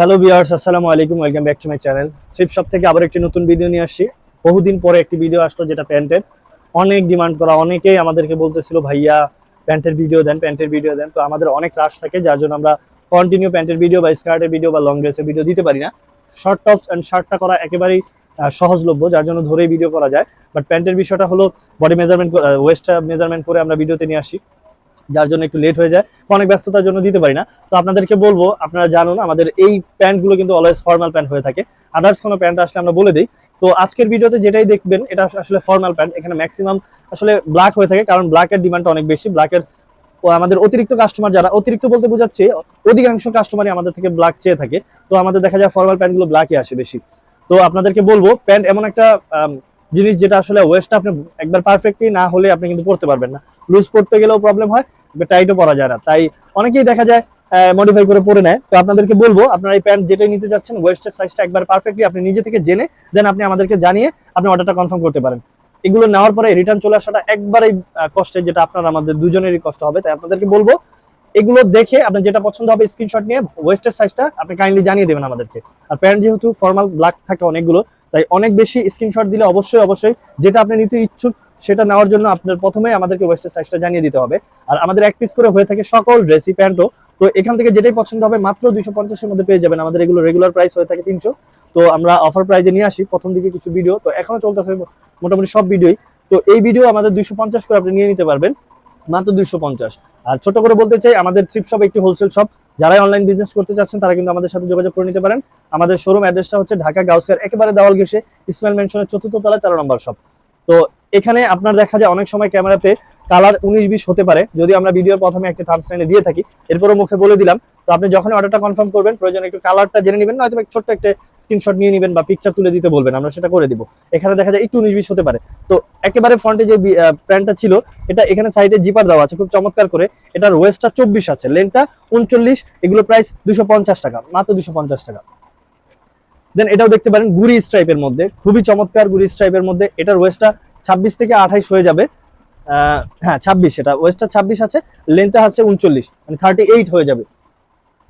Hello viewers আসসালামু আলাইকুম welcome back to my channel thrift shop থেকে আবার একটি নতুন ভিডিও নিয়ে আসছি। বহুদিন পরে একটি ভিডিও আসলো, যেটা প্যান্টের অনেক ডিমান্ড করা, অনেকেই আমাদেরকে বলতেছিল, ভাইয়া প্যান্টের ভিডিও দেন প্যান্টের ভিডিও দেন। তো আমাদের অনেক রাশ থাকে, যার জন্য আমরা কন্টিনিউ প্যান্টের ভিডিও বা স্কার্টের ভিডিও বা লং ড্রেসের ভিডিও দিতে পারি না। শর্ট টপস অ্যান্ড শার্টটা করা একেবারেই সহজলভ্য, যার জন্য ধরেই ভিডিও করা যায়। বাট প্যান্টের বিষয়টা হলো বডি মেজারমেন্ট ওয়েস্টটা মেজারমেন্ট করে আমরা ভিডিওতে নিয়ে আসি। যার জন্য একটু লেট হয়ে যায় অনেক ব্যস্ততার জন্য দিতে পারি না। তো আপনাদেরকে বলব, আপনারা জানুন, আমাদের এই প্যান্টগুলো কিন্তু অলওয়েজ ফর্মাল প্যান্ট হয়ে থাকে। আদার্স কোনো প্যান্ট আসলে আমরা বলে দিই। তো আজকের ভিডিওতে যেটাই দেখবেন, এটা আসলে ফর্মাল প্যান্ট এখানে ম্যাক্সিমাম আসলে ব্ল্যাক হয়ে থাকে, কারণ ব্ল্যাকের ডিমান্ডটা অনেক বেশি। ব্ল্যাকের আমাদের অতিরিক্ত কাস্টমার যারা, অতিরিক্ত বলতে বোঝাচ্ছে, অধিকাংশ কাস্টমারই আমাদের থেকে ব্ল্যাক চেয়ে থাকে। তো আমাদের দেখা যায় ফর্মাল প্যান্টগুলো ব্ল্যাকই আসে বেশি। তো আপনাদেরকে বলব প্যান্ট এমন একটা জিনিস যেটা আসলে ওয়েস্টটা আপনি একবার পারফেক্টলি না হলে আপনি কিন্তু পড়তে পারবেন না। লুজ পড়তে গেলেও প্রবলেম হয় টাইটও পরা যায় না। তাই অনেকেই দেখা যায় মডিফাই করে পরে নেয়। তো আপনাদেরকে বলব আপনারা এই প্যান্ট যেটাই নিতে যাচ্ছেন ওয়েস্টের সাইজটা একবার পারফেক্টলি আপনি নিজে থেকে জেনে দেন আপনি আমাদেরকে জানিয়ে আপনি অর্ডারটা কনফার্ম করতে পারেন। এগুলো নেওয়ার পরে রিটার্ন চলে আসাটা একবারেই আহ, কষ্টের যেটা আপনার আমাদের দুজনেরই কষ্ট হবে। তাই আপনাদেরকে বলব এগুলো দেখে আপনার যেটা পছন্দ হবে স্ক্রিনশট নিয়ে ওয়েস্টের সাইজটা আপনি কাইন্ডলি জানিয়ে দেবেন আমাদেরকে। আর প্যান্ট যেহেতু ফর্মাল ব্ল্যাক থাকে অনেকগুলো তাই অনেক বেশি স্ক্রিনশট দিলে অবশ্যই অবশ্যই যেটা আপনি নিতে ইচ্ছুক সেটা নেওয়ার জন্য আপনার প্রথমে আমাদেরকে ওয়েস্টের সাইজটা জানিয়ে দিতে হবে। আর আমাদের এক পিস করে হয়ে থাকে সকল ড্রেসি প্যান্টও। তো এখান থেকে যেটাই পছন্দ হবে, মাত্র দুইশো পঞ্চাশের মধ্যে পেয়ে যাবেন আমাদের এগুলো রেগুলার প্রাইস হয়ে থাকে তিনশো। তো আমরা অফার প্রাইজে নিয়ে আসি, প্রথম দিকে কিছু ভিডিও তো এখনও চলতেছে মোটামুটি সব ভিডিওই তো এই ভিডিও আমাদের দুইশো পঞ্চাশ করে আপনি নিয়ে নিতে পারবেন, মাত্র দুইশো পঞ্চাশ। আর ছোট করে বলতে চাই, আমাদের থ্রিপ শপ একটি হোলসেল শপ যারাই অনলাইন বিজনেস করতে চাচ্ছেন, তারা কিন্তু আমাদের সাথে যোগাযোগ করে নিতে পারেন। আমাদের শোরুম অ্যাড্রেসটা হচ্ছে ঢাকা গাউসিয়ার একেবারে দেওয়াল ঘেসে ইসমাইল মেনশনের চতুর্থ তলায় তেরো নম্বর শপ তো এখানে আপনার দেখা যায় অনেক সময় ক্যামেরাতে কালার উনিশ বিশ হতে পারে। যদি আমরা ভিডিওর প্রথমে একটা থামসলাইনে দিয়ে থাকি, এরপরও মুখে বলে দিলাম। তো আপনি যখন অর্ডারটা কনফার্ম করবেন, প্রয়োজন একটু কালারটা জেনে নেবেন, নয়তো ছোট্ট একটা স্ক্রিনশট নিয়ে নেবেন বা পিকচার তুলে দিতে বলবেন, আমরা সেটা করে দিব। এখানে দেখা যায় একটু উনিশ বিশ হতে পারে। তো একেবারে ফ্রন্টে যে প্যান্টটা ছিল, এটা এখানে সাইডে জিপার দেওয়া আছে, খুব চমৎকার করে। এটার ওয়েস্টটা চব্বিশ আছে লেনটা উনচল্লিশ, এগুলো প্রাইস দুশো টাকা, মাত্র দুশো টাকা। দেন এটাও দেখতে পারেন গুড়ি স্ট্রাইপের মধ্যে। খুবই চমৎকার গুড়ি স্ট্রাইপের মধ্যে। এটার ওয়েস্টটা ছাব্বিশ থেকে আঠাইশ হয়ে যাবে। হ্যাঁ ছাব্বিশ। এটা ওয়েস্টটা ছাব্বিশ আছে লেন্থটা আছে উনচল্লিশ। মানে থার্টি এইট হয়ে যাবে।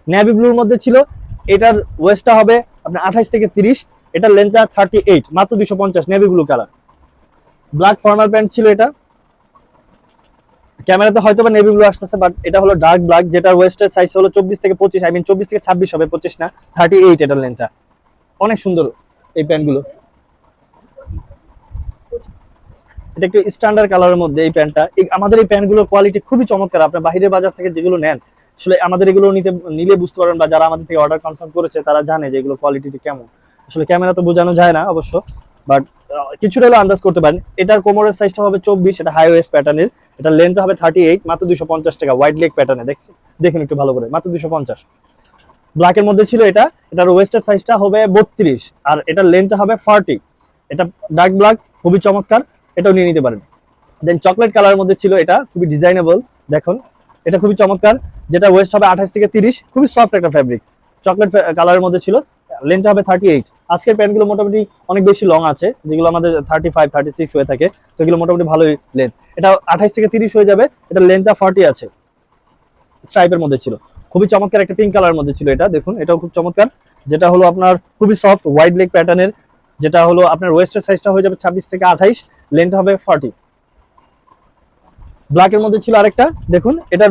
নেভি ব্লুর মধ্যে ছিল, এটার ওয়েস্টটা হবে আপনার আঠাইশ থেকে তিরিশ। এটার লেন্থটা থার্টি এইট মাত্র দুশো পঞ্চাশ navy blue colour black formal pant ছিল এটা। ক্যামেরাতে হয়তো বা নেভি ব্লু আসতেছে বাট এটা হলো ডার্ক ব্ল্যাক যেটার ওয়েস্টের সাইজ হলো চব্বিশ থেকে পঁচিশ আই মিন চব্বিশ থেকে ছাব্বিশ হবে, পঁচিশ না থার্টি এইট এটার লেন্থটা অনেক সুন্দর এই প্যান্টগুলো। এটা একটু স্ট্যান্ডার্ড কালারের মধ্যে এই প্যান্টটা। আমাদের এই প্যান্টগুলোর কোয়ালিটি খুবই চমৎকার। আপনি বাইরের বাজার থেকে যেগুলো নেন, আসলে আমাদের এগুলো নিতে, নিলে বুঝতে পারবেন বা যারা আমাদের থেকে অর্ডার কনফার্ম করেছে, তারা জানে যে এগুলো কোয়ালিটি কেমন। আসলে ক্যামেরা তো বোঝানো যায় না অবশ্য বাট কিছুটা হলেও আন্দাজ করতে পারেন। এটার কোমরের সাইজটা হবে চব্বিশ, এটা হাই ওয়েস্ট প্যাটার্নের এটা লেন্থ হবে থার্টি এইট মাত্র দুশো পঞ্চাশ টাকা হোয়াইট লেগ প্যাটার্নে দেখছি দেখুন একটু ভালো করে, মাত্র দুশো পঞ্চাশ। ব্ল্যাকের মধ্যে ছিল এটা, এটার ওয়েস্টের সাইজটা হবে বত্রিশ, আর এটার লেন্থটা হবে ফর্টি এটা ডার্ক ব্ল্যাক খুবই চমৎকার, এটাও নিয়ে নিতে পারেন। দেন চকলেট কালারের মধ্যে ছিল এটা, খুবই ডিজাইনেবল দেখুন, এটা খুবই চমৎকার, যেটা ওয়েস্ট হবে আঠাশ থেকে তিরিশ, খুবই সফট একটা ফ্যাব্রিক চকলেট কালারের মধ্যে ছিল লেন্থ হবে থার্টি এইট আজকের প্যান্টগুলো মোটামুটি অনেক বেশি লং আছে, যেগুলো আমাদের থার্টি ফাইভ থার্টি সিক্স হয়ে থাকে, তো এগুলো মোটামুটি ভালোই লেন্থ এটা আঠাশ থেকে তিরিশ হয়ে যাবে, এটা লেন্থটা ফর্টি আছে। স্ট্রাইপের মধ্যে ছিল। খুবই চমৎকার একটা পিঙ্ক কালার মধ্যে ছিল এটা, দেখুন, এটাও খুব চমৎকার। যেটা হলো আপনার খুবই সফট হোয়াইট লেগ প্যাটার্নের যেটা হলো আপনার ওয়েস্টের সাইজটা হয়ে যাবে ছাব্বিশ থেকে আঠাইশ লেন্থ হবে ফর্টি ব্ল্যাকের মধ্যে ছিল আরেকটা, দেখুন, এটার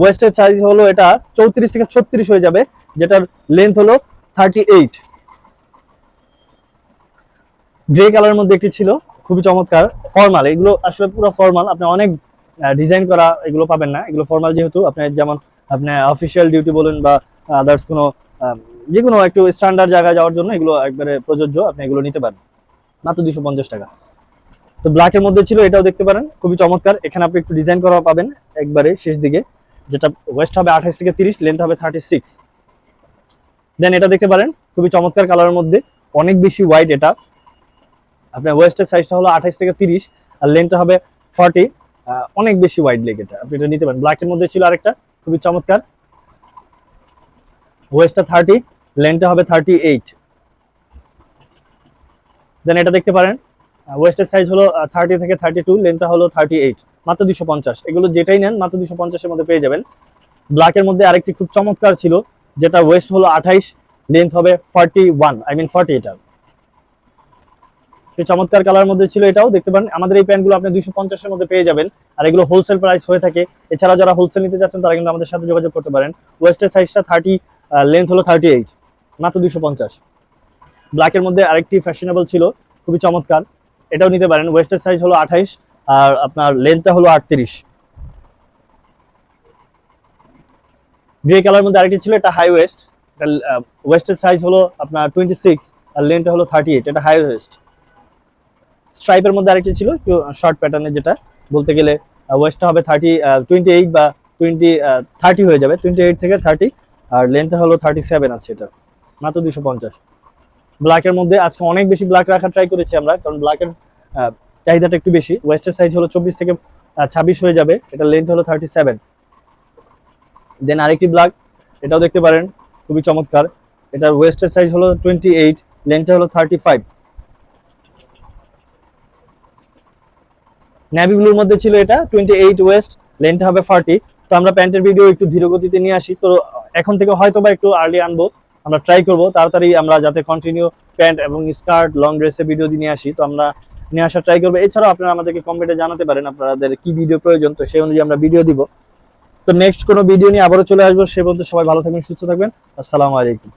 ওয়েস্টের সাইজ হলো এটা চৌত্রিশ থেকে ছত্রিশ হয়ে যাবে, যেটার লেন্থ হলো থার্টি এইট গ্রে কালারের মধ্যে একটি ছিল, খুবই চমৎকার ফর্মাল এগুলো আসলে পুরো ফর্মাল আপনি অনেক ডিজাইন করা এগুলো পাবেন না, এগুলো ফর্মাল যেহেতু, আপনি যেমন আপনি অফিসিয়াল ডিউটি বলেন বা আদার্স কোনো যে কোনো একটু স্ট্যান্ডার্ড জায়গায় যাওয়ার জন্য এগুলো একবারে প্রযোজ্য, আপনি এগুলো নিতে পারেন। মাত্র দুশো পঞ্চাশ টাকা। তো ব্ল্যাকের মধ্যে ছিল, এটাও দেখতে পারেন, খুবই চমৎকার। এখানে আপনি একটু ডিজাইন করা পাবেন একবারে শেষ দিকে, যেটা ওয়েস্ট হবে আঠাশ থেকে তিরিশ লেন্থ হবে থার্টি সিক্স দেন এটা দেখতে পারেন, খুবই চমৎকার কালারের মধ্যে, অনেক বেশি হোয়াইট এটা। আপনার ওয়েস্টের সাইজটা হলো আঠাশ থেকে তিরিশ, আর লেন্থটা হবে ফর্টি অনেক বেশি হোয়াইট লেগ এটা। আপনি এটা নিতে পারেন। ব্ল্যাকের মধ্যে ছিল আরেকটা খুবই চমৎকার। ওয়েস্টটা থার্টি লেন্থটা হবে থার্টি এইট দেন এটা দেখতে পারেন ওয়েস্টের সাইজ হলো থার্টি থেকে থার্টি টু লেন্থটা হলো থার্টি এইট মাত্র দুশো পঞ্চাশ। এগুলো যেটাই নেন, মাত্র দুশো পঞ্চাশের মধ্যে পেয়ে যাবেন। ব্ল্যাকের মধ্যে আরেকটি খুব চমৎকার ছিল, যেটা ওয়েস্ট হলো আঠাইশ লেন্থ হবে forty one I mean forty এটা তো চমৎকার কালার মধ্যে ছিল এটাও, দেখতে পারেন, আমাদের এই প্যান্টগুলো আপনি দুইশো পঞ্চাশের মধ্যে পেয়ে যাবেন। আর এগুলো হোলসেল প্রাইস হয়ে থাকে। এছাড়া যারা হোলসেল নিতে চাচ্ছেন, তারা কিন্তু আমাদের সাথে যোগাযোগ করতে পারেন। ওয়েস্টের সাইজটা থার্টি লেন্থ হলো থার্টি এইট মাত্র দুশো পঞ্চাশ। ব্ল্যাকের মধ্যে আরেকটি ফ্যাশনেবল ছিল, খুবই চমৎকার। এটাও নিতে পারেন ওয়েস্টের সাইজ হলো আঠাইশ, আর আপনার লেন্থটা হলো আটত্রিশ। গ্রে কালার মধ্যে আরেকটি ছিল, এটা হাই ওয়েস্ট ওয়েস্টের সাইজ হলো আপনার টোয়েন্টি সিক্স আর লেন্থটা হলো থার্টি এইট এটা হাই ওয়েস্ট স্ট্রাইপের মধ্যে আরেকটি ছিল শর্ট প্যাটার্নের যেটা। বলতে গেলে ওয়েস্টটা হবে থার্টি টোয়েন্টি এইট বা টোয়েন্টি থার্টি হয়ে যাবে। টোয়েন্টি এইট থেকে থার্টি আর লেন্থটা হলো থার্টি সেভেন আছে এটা। মাত্র দুশো পঞ্চাশ। ব্ল্যাকের মধ্যে আজকে অনেক বেশি ব্ল্যাক রাখার ট্রাই করেছি আমরা, কারণ ব্ল্যাকের চাহিদাটা একটু বেশি। ওয়েস্টের সাইজ হলো চব্বিশ থেকে ছাব্বিশ হয়ে যাবে। এটা লেন্থ হলো থার্টি সেভেন দেন আরেকটি ব্ল্যাক এটাও দেখতে পারেন, খুবই চমৎকার। এটার ওয়েস্টের সাইজ হলো টোয়েন্টি এইট লেন্থটা হলো থার্টি ফাইভ নেভি ব্লুর মধ্যে ছিল এটা টোয়েন্টি এইট ওয়েস্ট লেন্থটা হবে ফর্টি তো আমরা প্যান্টের ভিডিও একটু ধীর গতিতে নিয়ে আসি। তো এখন থেকে হয়তো বা একটু আর্লি আনব, আমরা ট্রাই করব। তাড়াতাড়ি আমরা যাতে কন্টিনিউ প্যান্ট এবং স্কার্ট লং ড্রেসের ভিডিও দিয়ে নিয়ে আসি। তো আমরা নিয়ে আসার ট্রাই করব। এছাড়াও আপনারা আমাদেরকে কমেন্টে জানাতে পারেন আপনাদের কি ভিডিও প্রয়োজন। তো সেই অনুযায়ী আমরা ভিডিও দিব। তো নেক্সট কোনো ভিডিও নিয়ে আবারও চলে আসব। সে পর্যন্ত সবাই ভালো থাকবেন, সুস্থ থাকবেন। আসসালামু আলাইকুম।